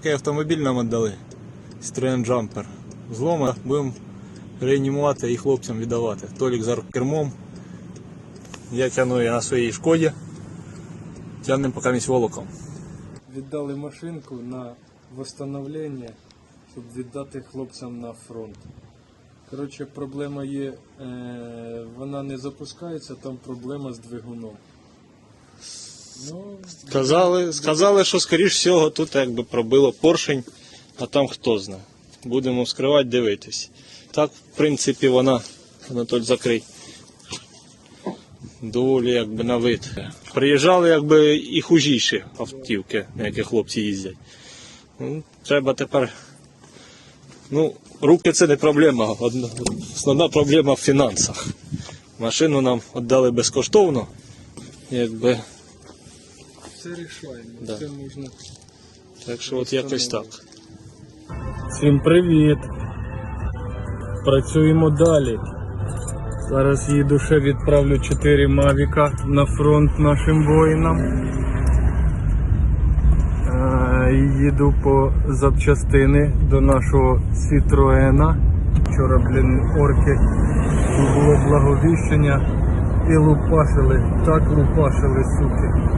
Отакий автомобіль нам віддали. Citroen Jumper. Злома будемо реанімувати і хлопцям віддавати. Толік за кермом. Я тягну її на своїй шкоді. Тягнемо поки місь волоком. Віддали машинку на восстановлення, щоб віддати хлопцям на фронт. Коротше, проблема є, е, вона не запускається, там проблема з двигуном. Ну, Сказали, сказали, що скоріш всього тут якби пробило поршень, а там хто знає. Будемо вскривати, дивитись. Так, в принципі, вона, Анатоль, закрий. Доволі якби на вид. Приїжджали якби і хужіші автівки, на яких хлопці їздять. Ну, треба тепер. Ну, руки це не проблема. Одна, основна проблема в фінансах. Машину нам віддали безкоштовно. Якби все рішаємо, Да. все можна. Так що от якось так. Всім привіт! Працюємо далі. Зараз їду ще відправлю 4 Мавіка на фронт нашим воїнам. Е, Їду по запчастини до нашого Citroena. Вчора, блін, орки тут було благовіщення і лупашили, так лупашили, суки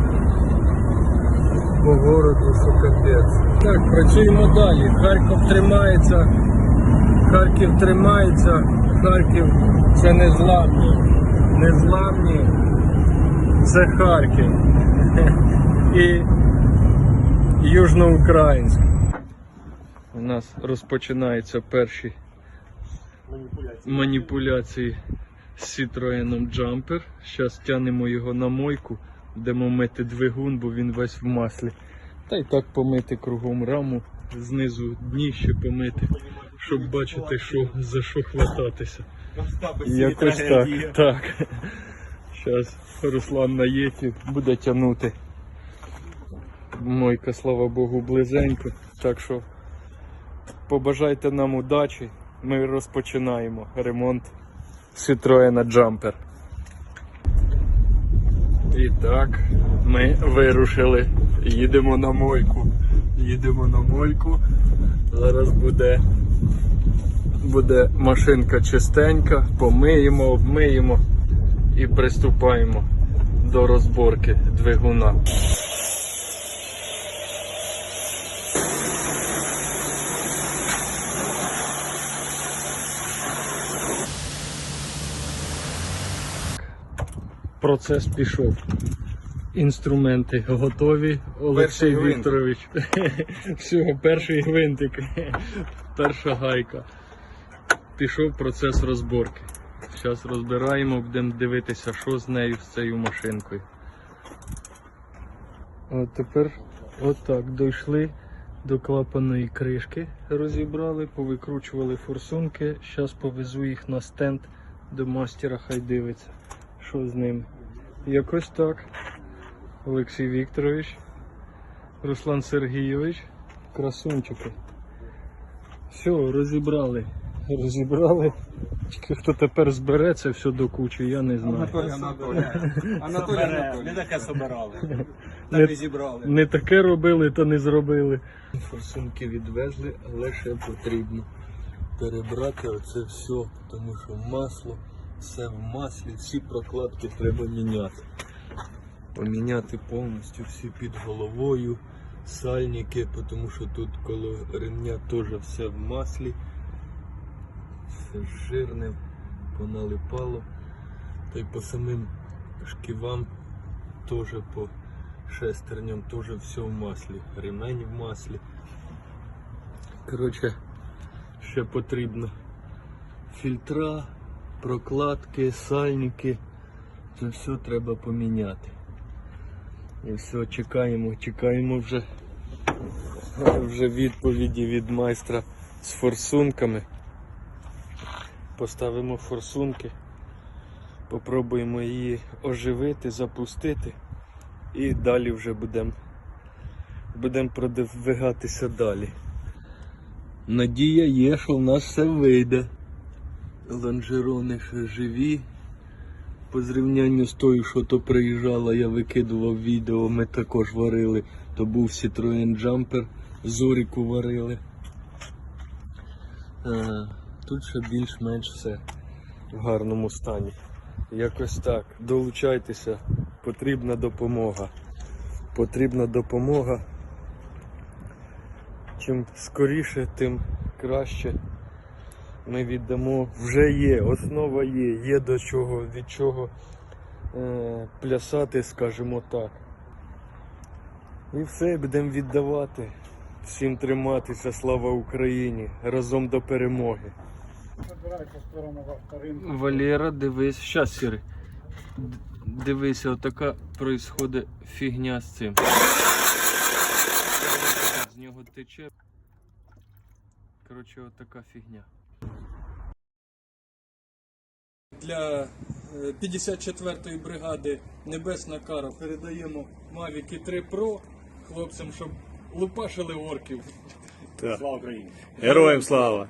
по городу, що капець. Так, працюємо далі. Харків тримається. Харків тримається. Харків це незламні. Незламні. Це Харків. І Южноукраїнськ. У нас розпочинаються перші маніпуляції з Citroen Jumper. Зараз тянемо його на мойку, будемо мити двигун, бо він весь в маслі. Та й так помити кругом раму, знизу дніще помити, щоб бачити, що, за що хвататися. Якось так. Так. Зараз Руслан на єті буде тягнути. Мойка, слава Богу, близенько. Так що побажайте нам удачі. Ми розпочинаємо ремонт Citroen Jumper. І так, ми вирушили. Їдемо на мойку. Їдемо на мойку. Зараз буде, буде машинка чистенька, помиємо, обмиємо і приступаємо до розборки двигуна. Процес пішов. Інструменти готові. Олексій Перший. Вікторович. Все, перший гвинтик. Перша гайка. Пішов процес розборки. Зараз розбираємо, будемо дивитися, що з нею, з цією машинкою. От тепер отак дійшли до клапаної кришки, розібрали, повикручували форсунки. Зараз повезу їх на стенд до мастера, хай дивиться, що з ним. Якось так. Олексій Вікторович, Руслан Сергійович, красунчики. Все, розібрали. Розібрали. Тільки хто тепер збере це все до кучі, я не знаю. Анатолій Анатолій. Не таке собирали. Не- Так зібрали. Не таке робили, то не зробили. Форсунки відвезли, але ще потрібно перебрати оце все, тому що масло, все в маслі, всі прокладки треба міняти. Поміняти повністю всі під головою, сальники, тому що тут коло ремня теж все в маслі. Все жирне, поналипало. Та й по самим шківам теж по шестерням теж все в маслі. Ремень в маслі. Коротше, ще потрібно фільтра, прокладки, сальники. Це все треба поміняти. І все, чекаємо, чекаємо вже, вже відповіді від майстра з форсунками. Поставимо форсунки, попробуємо її оживити, запустити і далі вже будемо будем продвигатися далі. Надія є, що в нас все вийде. Лонжерони живі. По зрівнянню з тою, що то приїжджала, я викидував відео, ми також варили. То був Citroen Jumper зоріку варили. Е, Тут ще більш-менш все в гарному стані. Якось так. Долучайтеся, потрібна допомога. Потрібна допомога. Чим скоріше, тим краще. Ми віддамо. Вже є, основа є, є до чого, від чого е, плясати, скажімо так. І все будемо віддавати. Всім триматися, слава Україні! Разом до перемоги. Валера, дивись, щас Сірий. Дивися, отака происходить фігня з цим. З нього тече. Коротше, отака фігня. Для е, 54-ї бригади Небесна Кара передаємо Мавіки 3 Pro хлопцям, щоб лупашили орків. Так. Слава Україні! Героям слава!